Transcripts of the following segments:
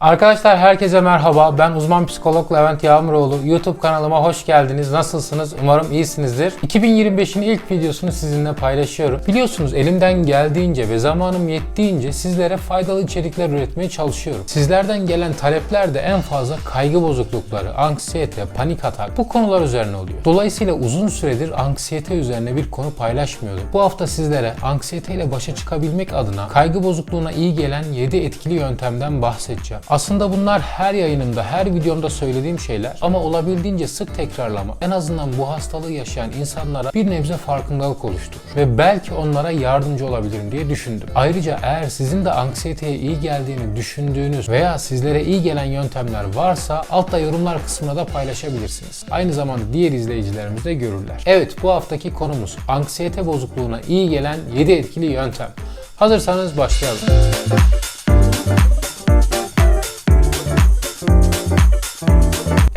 Arkadaşlar herkese merhaba. Ben uzman psikolog Levent Yağmuroğlu. YouTube kanalıma hoş geldiniz. Nasılsınız? Umarım iyisinizdir. 2025'in ilk videosunu sizinle paylaşıyorum. Biliyorsunuz elimden geldiğince ve zamanım yettiğince sizlere faydalı içerikler üretmeye çalışıyorum. Sizlerden gelen talepler de en fazla kaygı bozuklukları, anksiyete, panik atak bu konular üzerine oluyor. Dolayısıyla uzun süredir anksiyete üzerine bir konu paylaşmıyordum. Bu hafta sizlere anksiyete ile başa çıkabilmek adına kaygı bozukluğuna iyi gelen 7 etkili yöntemden bahsedeceğim. Aslında bunlar her yayınımda, her videomda söylediğim şeyler ama olabildiğince sık tekrarlama en azından bu hastalığı yaşayan insanlara bir nebze farkındalık oluşturur ve belki onlara yardımcı olabilirim diye düşündüm. Ayrıca eğer sizin de anksiyeteye iyi geldiğini düşündüğünüz veya sizlere iyi gelen yöntemler varsa altta yorumlar kısmına da paylaşabilirsiniz. Aynı zamanda diğer izleyicilerimiz de görürler. Evet bu haftaki konumuz anksiyete bozukluğuna iyi gelen 7 etkili yöntem. Hazırsanız başlayalım.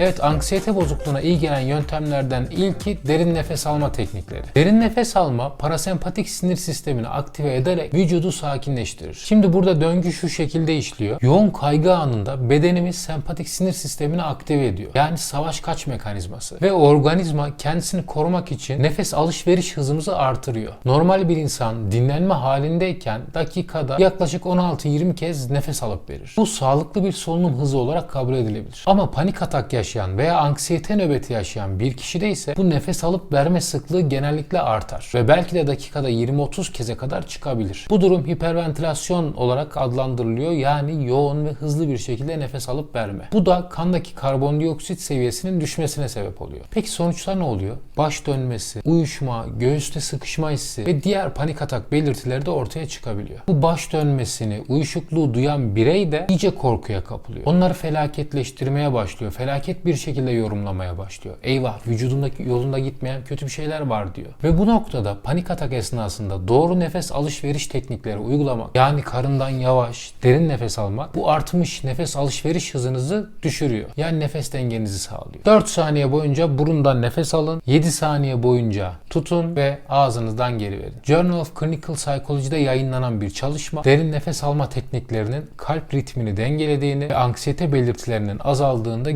Evet, anksiyete bozukluğuna iyi gelen yöntemlerden ilki derin nefes alma teknikleri. Derin nefes alma, parasempatik sinir sistemini aktive ederek vücudu sakinleştirir. Şimdi burada döngü şu şekilde işliyor. Yoğun kaygı anında bedenimiz sempatik sinir sistemini aktive ediyor. Yani savaş kaç mekanizması. Ve organizma kendisini korumak için nefes alışveriş hızımızı artırıyor. Normal bir insan dinlenme halindeyken dakikada yaklaşık 16-20 kez nefes alıp verir. Bu sağlıklı bir solunum hızı olarak kabul edilebilir. Ama panik atak yaşayan veya anksiyete nöbeti yaşayan bir kişide ise bu nefes alıp verme sıklığı genellikle artar ve belki de dakikada 20-30 keze kadar çıkabilir. Bu durum hiperventilasyon olarak adlandırılıyor yani yoğun ve hızlı bir şekilde nefes alıp verme. Bu da kandaki karbondioksit seviyesinin düşmesine sebep oluyor. Peki sonuçlar ne oluyor? Baş dönmesi, uyuşma, göğüste sıkışma hissi ve diğer panik atak belirtileri de ortaya çıkabiliyor. Bu baş dönmesini, uyuşukluğu duyan birey de iyice korkuya kapılıyor. Onları felaketleştirmeye başlıyor. Felaket bir şekilde yorumlamaya başlıyor. Eyvah vücudundaki yolunda gitmeyen kötü bir şeyler var diyor. Ve bu noktada panik atak esnasında doğru nefes alışveriş teknikleri uygulamak yani karından yavaş, derin nefes almak bu artmış nefes alışveriş hızınızı düşürüyor. Yani nefes dengenizi sağlıyor. 4 saniye boyunca burundan nefes alın. 7 saniye boyunca tutun ve ağzınızdan geri verin. Journal of Clinical Psychology'de yayınlanan bir çalışma derin nefes alma tekniklerinin kalp ritmini dengelediğini ve anksiyete belirtilerinin azaldığını da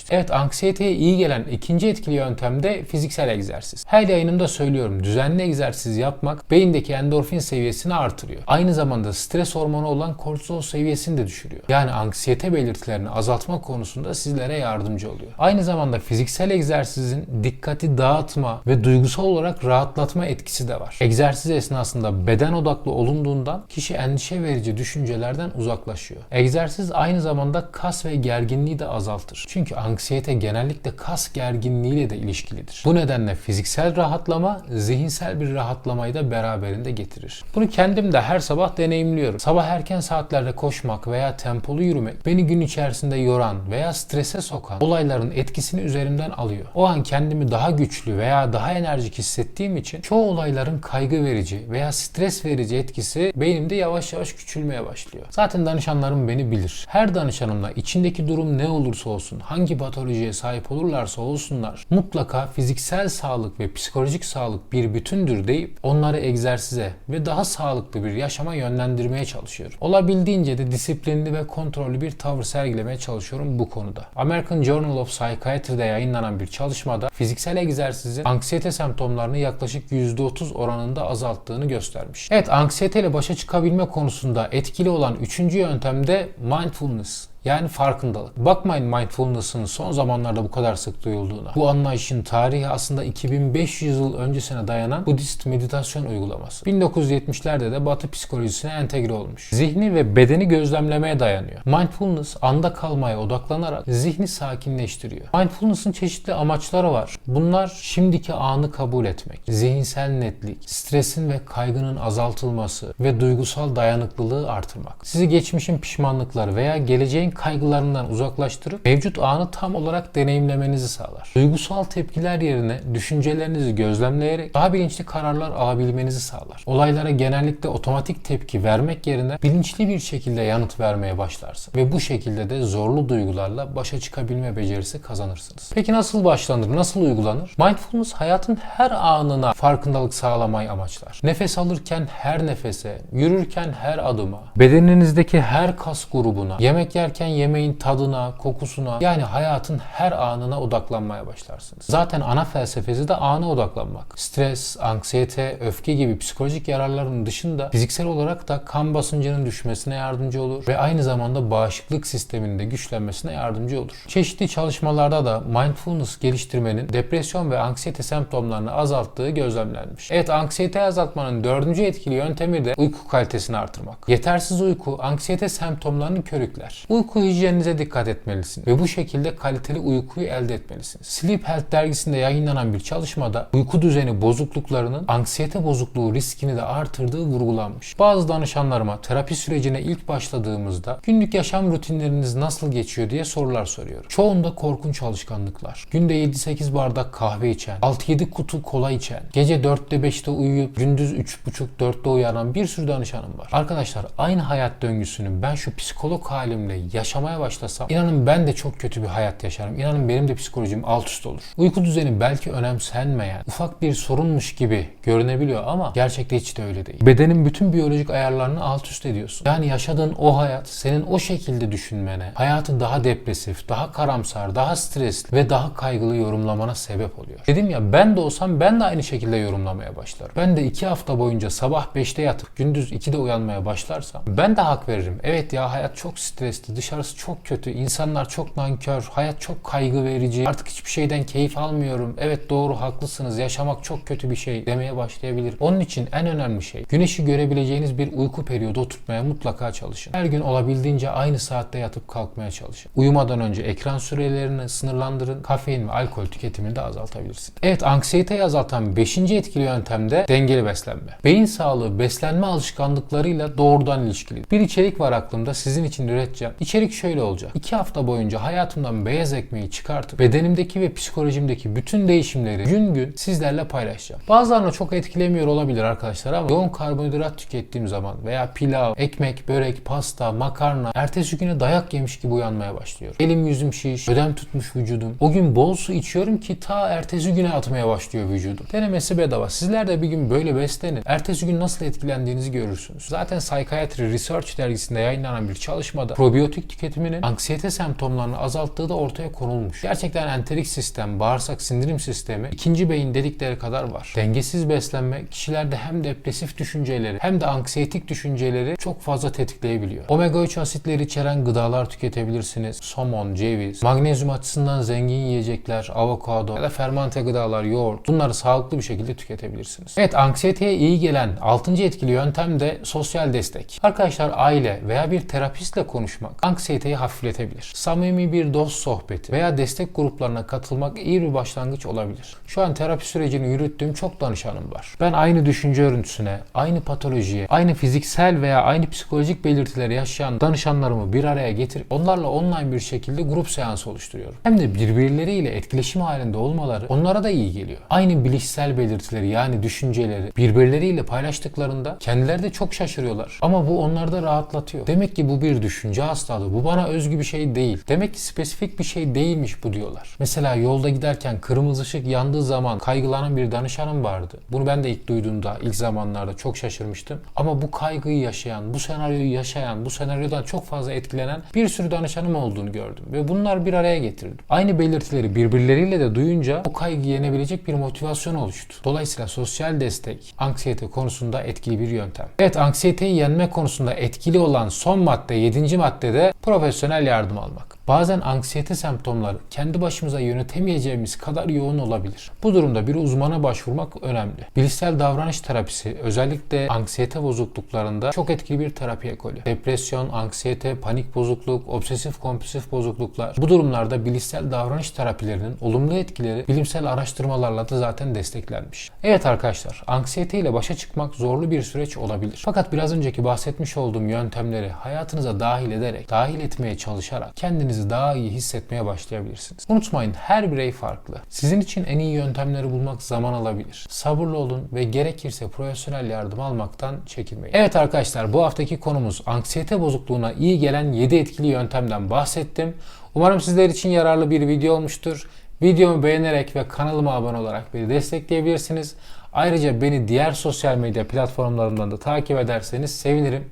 göstermiştir. Evet anksiyeteye iyi gelen ikinci etkili yöntem de fiziksel egzersiz. Her yayınımda söylüyorum düzenli egzersiz yapmak beyindeki endorfin seviyesini artırıyor. Aynı zamanda stres hormonu olan kortizol seviyesini de düşürüyor. Yani anksiyete belirtilerini azaltma konusunda sizlere yardımcı oluyor. Aynı zamanda fiziksel egzersizin dikkati dağıtma ve duygusal olarak rahatlatma etkisi de var. Egzersiz esnasında beden odaklı olunduğundan kişi endişe verici düşüncelerden uzaklaşıyor. Egzersiz aynı zamanda kas ve gerginliği de azaltır. Çünkü anksiyete genellikle kas gerginliğiyle de ilişkilidir. Bu nedenle fiziksel rahatlama zihinsel bir rahatlamayı da beraberinde getirir. Bunu kendim de her sabah deneyimliyorum. Sabah erken saatlerde koşmak veya tempolu yürümek beni gün içerisinde yoran veya strese sokan olayların etkisini üzerimden alıyor. O an kendimi daha güçlü veya daha enerjik hissettiğim için çoğu olayların kaygı verici veya stres verici etkisi beynimde yavaş yavaş küçülmeye başlıyor. Zaten danışanlarım beni bilir. Her danışanımla içindeki durum ne olursa olsun, hangi patolojiye sahip olurlarsa olsunlar mutlaka fiziksel sağlık ve psikolojik sağlık bir bütündür deyip onları egzersize ve daha sağlıklı bir yaşama yönlendirmeye çalışıyorum. Olabildiğince de disiplinli ve kontrollü bir tavır sergilemeye çalışıyorum bu konuda. American Journal of Psychiatry'de yayınlanan bir çalışmada fiziksel egzersizin anksiyete semptomlarını yaklaşık %30 oranında azalttığını göstermiş. Evet anksiyeteyle başa çıkabilme konusunda etkili olan üçüncü yöntem de mindfulness. Yani farkındalık. Bakmayın mindfulness'ın son zamanlarda bu kadar sık duyulduğuna. Bu anlayışın tarihi aslında 2500 yıl öncesine dayanan Budist meditasyon uygulaması. 1970'lerde de Batı psikolojisine entegre olmuş. Zihni ve bedeni gözlemlemeye dayanıyor. Mindfulness anda kalmaya odaklanarak zihni sakinleştiriyor. Mindfulness'ın çeşitli amaçları var. Bunlar şimdiki anı kabul etmek, zihinsel netlik, stresin ve kaygının azaltılması ve duygusal dayanıklılığı artırmak. Sizi geçmişin pişmanlıkları veya geleceğin kaygılarından uzaklaştırıp mevcut anı tam olarak deneyimlemenizi sağlar. Duygusal tepkiler yerine düşüncelerinizi gözlemleyerek daha bilinçli kararlar alabilmenizi sağlar. Olaylara genellikle otomatik tepki vermek yerine bilinçli bir şekilde yanıt vermeye başlarsın ve bu şekilde de zorlu duygularla başa çıkabilme becerisi kazanırsınız. Peki nasıl başlanır, nasıl uygulanır? Mindfulness hayatın her anına farkındalık sağlamayı amaçlar. Nefes alırken her nefese, yürürken her adıma, bedeninizdeki her kas grubuna, yemek yerken Yerken yemeğin tadına, kokusuna yani hayatın her anına odaklanmaya başlarsınız. Zaten ana felsefesi de ana odaklanmak. Stres, anksiyete, öfke gibi psikolojik yararların dışında fiziksel olarak da kan basıncının düşmesine yardımcı olur ve aynı zamanda bağışıklık sisteminin de güçlenmesine yardımcı olur. Çeşitli çalışmalarda da mindfulness geliştirmenin depresyon ve anksiyete semptomlarını azalttığı gözlemlenmiş. Evet anksiyete azaltmanın dördüncü etkili yöntemi de uyku kalitesini artırmak. Yetersiz uyku anksiyete semptomlarını körükler. Uyku hijyeninize dikkat etmelisin ve bu şekilde kaliteli uykuyu elde etmelisiniz. Sleep Health dergisinde yayınlanan bir çalışmada uyku düzeni bozukluklarının anksiyete bozukluğu riskini de artırdığı vurgulanmış. Bazı danışanlarıma terapi sürecine ilk başladığımızda günlük yaşam rutinleriniz nasıl geçiyor diye sorular soruyorum. Çoğunda korkunç alışkanlıklar. Günde 7-8 bardak kahve içen, 6-7 kutu kola içen, gece 4'te 5'te uyuyup gündüz 3.30-4'te uyanan bir sürü danışanım var. Arkadaşlar aynı hayat döngüsünü ben şu psikolog halimle yaşamaya başlasam inanın ben de çok kötü bir hayat yaşarım. İnanın benim de psikolojim alt üst olur. Uyku düzeni belki önemsenmeyen, ufak bir sorunmuş gibi görünebiliyor ama gerçekte hiç de öyle değil. Bedenin bütün biyolojik ayarlarını alt üst ediyorsun. Yani yaşadığın o hayat senin o şekilde düşünmene, hayatı daha depresif, daha karamsar, daha stresli ve daha kaygılı yorumlamana sebep oluyor. Dedim ya ben de olsam ben de aynı şekilde yorumlamaya başlarım. Ben de iki hafta boyunca sabah 5'te yatıp gündüz 2'de uyanmaya başlarsam ben de hak veririm. Evet ya hayat çok stresli, dışarısı çok kötü, insanlar çok nankör, hayat çok kaygı verici, artık hiçbir şeyden keyif almıyorum. Evet doğru haklısınız, yaşamak çok kötü bir şey demeye başlayabilir. Onun için en önemli şey güneşi görebileceğiniz bir uyku periyodu oturtmaya mutlaka çalışın. Her gün olabildiğince aynı saatte yatıp kalkmaya çalışın. Uyumadan önce ekran sürelerini sınırlandırın, kafein ve alkol tüketimini de azaltabilirsin. Evet anksiyeteyi azaltan 5. etkili yöntem de dengeli beslenme. Beyin sağlığı beslenme alışkanlıklarıyla doğrudan ilişkili. Bir içerik var aklımda sizin için üreteceğim. İçerik şöyle olacak. 2 hafta boyunca hayatımdan beyaz ekmeği çıkartıp bedenimdeki ve psikolojimdeki bütün değişimleri gün gün sizlerle paylaşacağım. Bazılarına çok etkilemiyor olabilir arkadaşlar ama yoğun karbonhidrat tükettiğim zaman veya pilav, ekmek, börek, pasta, makarna ertesi güne dayak yemiş gibi uyanmaya başlıyorum. Elim yüzüm şiş, ödem tutmuş vücudum. O gün bol su içiyorum ki ta ertesi güne atmaya başlıyor vücudum. Denemesi bedava. Sizler de bir gün böyle beslenin. Ertesi gün nasıl etkilendiğinizi görürsünüz. Zaten Psychiatry Research dergisinde yayınlanan bir çalışmada probiyotik tüketiminin anksiyete semptomlarını azalttığı da ortaya konulmuş. Gerçekten enterik sistem, bağırsak sindirim sistemi, ikinci beyin dedikleri kadar var. Dengesiz beslenme kişilerde hem depresif düşünceleri hem de anksiyetik düşünceleri çok fazla tetikleyebiliyor. Omega 3 asitleri içeren gıdalar tüketebilirsiniz. Somon, ceviz, magnezyum açısından zengin yiyecekler, avokado ya da fermente gıdalar, yoğurt. Bunları sağlıklı bir şekilde tüketebilirsiniz. Evet anksiyeteye iyi gelen 6. etkili yöntem de sosyal destek. Arkadaşlar aile veya bir terapistle konuşmak anksiyeteyi hafifletebilir. Samimi bir dost sohbeti veya destek gruplarına katılmak iyi bir başlangıç olabilir. Şu an terapi sürecini yürüttüğüm çok danışanım var. Ben aynı düşünce örüntüsüne, aynı patolojiye, aynı fiziksel veya aynı psikolojik belirtileri yaşayan danışanlarımı bir araya getirip onlarla online bir şekilde grup seansı oluşturuyorum. Hem de birbirleriyle etkileşim halinde olmaları onlara da iyi geliyor. Aynı bilişsel belirtileri yani düşünceleri birbirleriyle paylaştıklarında kendileri de çok şaşırıyorlar. Ama bu onları da rahatlatıyor. Demek ki bu bir düşünce hastalığı. Bu bana özgü bir şey değil. Demek ki spesifik bir şey değilmiş bu diyorlar. Mesela yolda giderken kırmızı ışık yandığı zaman kaygılanan bir danışanım vardı. Bunu ben de ilk duyduğumda ilk zamanlarda çok şaşırmıştım. Ama bu kaygıyı yaşayan, bu senaryoyu yaşayan, bu senaryodan çok fazla etkilenen bir sürü danışanım olduğunu gördüm. Ve bunlar bir araya getirdim. Aynı belirtileri birbirleriyle de duyunca o kaygı yenebilecek bir motivasyon oluştu. Dolayısıyla sosyal destek anksiyete konusunda etkili bir yöntem. Evet anksiyeteyi yenme konusunda etkili olan son madde 7. maddede profesyonel yardım almak. Bazen anksiyete semptomları kendi başımıza yönetemeyeceğimiz kadar yoğun olabilir. Bu durumda bir uzmana başvurmak önemli. Bilişsel davranış terapisi özellikle anksiyete bozukluklarında çok etkili bir terapi ekolü. Depresyon, anksiyete, panik bozukluk, obsesif kompulsif bozukluklar. Bu durumlarda bilişsel davranış terapilerinin olumlu etkileri bilimsel araştırmalarla da zaten desteklenmiş. Evet arkadaşlar, anksiyete ile başa çıkmak zorlu bir süreç olabilir. Fakat biraz önceki bahsetmiş olduğum yöntemleri hayatınıza dahil ederek, dahil etmeye çalışarak kendinizi daha iyi hissetmeye başlayabilirsiniz. Unutmayın her birey farklı. Sizin için en iyi yöntemleri bulmak zaman alabilir. Sabırlı olun ve gerekirse profesyonel yardım almaktan çekinmeyin. Evet arkadaşlar bu haftaki konumuz anksiyete bozukluğuna iyi gelen 7 etkili yöntemden bahsettim. Umarım sizler için yararlı bir video olmuştur. Videomu beğenerek ve kanalıma abone olarak beni destekleyebilirsiniz. Ayrıca beni diğer sosyal medya platformlarından da takip ederseniz sevinirim.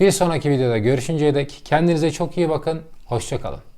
Bir sonraki videoda görüşünceye dek kendinize çok iyi bakın. Hoşçakalın.